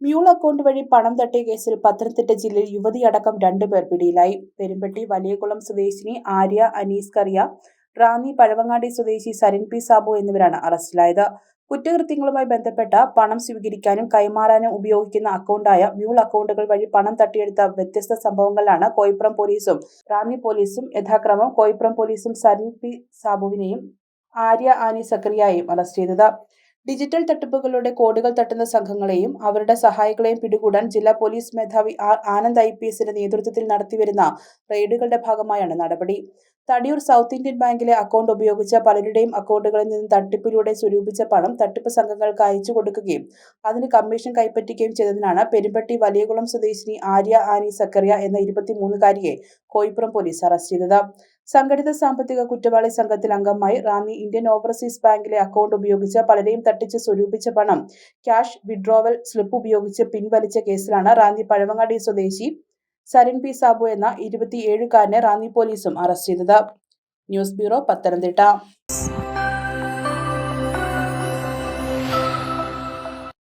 Mule account വഴി പണം തട്ടിയ കേസിൽ പത്തനംതിട്ട ജില്ലയിൽ യുവതിയടക്കം രണ്ടുപേർ പിടിയിലായി. പെരുമ്പട്ടി വലിയകുളം സ്വദേശിനി ആര്യ അനീസ് കറിയ റാന്നി പഴവങ്ങാടി സ്വദേശി സരിൻ പി സാബു എന്നിവരാണ് അറസ്റ്റിലായത്. കുറ്റകൃത്യങ്ങളുമായി ബന്ധപ്പെട്ട പണം സ്വീകരിക്കാനും കൈമാറാനും ഉപയോഗിക്കുന്ന അക്കൗണ്ടായ മ്യൂൾ അക്കൗണ്ടുകൾ വഴി പണം തട്ടിയെടുത്ത വ്യത്യസ്ത സംഭവങ്ങളിലാണ് കോയിപ്പുറം പോലീസും റാന്നി പോലീസും യഥാക്രമം കോയിപ്പുറം പോലീസും സരിൻ പി സാബുവിനെയും ആര്യ ആനി സക്രിയയെയും അറസ്റ്റ് ചെയ്തത്. ഡിജിറ്റൽ തട്ടിപ്പുകളുടെ കോഡുകൾ തട്ടുന്ന സംഘങ്ങളെയും അവരുടെ സഹായികളെയും പിടികൂടാൻ ജില്ലാ പോലീസ് മേധാവി ആർ ആനന്ദ് ഐ പി എസിന്റെ നേതൃത്വത്തിൽ നടത്തിവരുന്ന റെയ്ഡുകളുടെ ഭാഗമായാണ് നടപടി. തടിയൂർ സൗത്ത് ഇന്ത്യൻ ബാങ്കിലെ അക്കൗണ്ട് ഉപയോഗിച്ച പലരുടെയും അക്കൗണ്ടുകളിൽ നിന്ന് തട്ടിപ്പിലൂടെ സ്വരൂപിച്ച പണം തട്ടിപ്പ് സംഘങ്ങൾക്ക് അയച്ചു കൊടുക്കുകയും അതിന് കമ്മീഷൻ കൈപ്പറ്റുകയും ചെയ്തതിനാണ് പെരുമ്പട്ടി വലിയകുളം സ്വദേശിനി ആര്യ ആനി സക്കറിയ എന്ന ഇരുപത്തിമൂന്നുകാരിയെ കോയിപ്പുറം പോലീസ് അറസ്റ്റ് ചെയ്തത്. സംഘടിത സാമ്പത്തിക കുറ്റവാളി സംഘത്തിൽ അംഗമായി റാന്നി ഇന്ത്യൻ ഓവർസീസ് ബാങ്കിലെ അക്കൗണ്ട് ഉപയോഗിച്ച് പലരെയും തട്ടിച്ച് സ്വരൂപിച്ച പണം ക്യാഷ് വിഡ്രോവൽ സ്ലിപ്പ് ഉപയോഗിച്ച് പിൻവലിച്ച കേസിലാണ് റാന്നി പഴവങ്ങാടി സ്വദേശി സരിൻ പി സാബു എന്ന ഇരുപത്തിയേഴുകാരനെ റാന്നി പോലീസും അറസ്റ്റ് ചെയ്തത്. News bureau Pathanamthitta.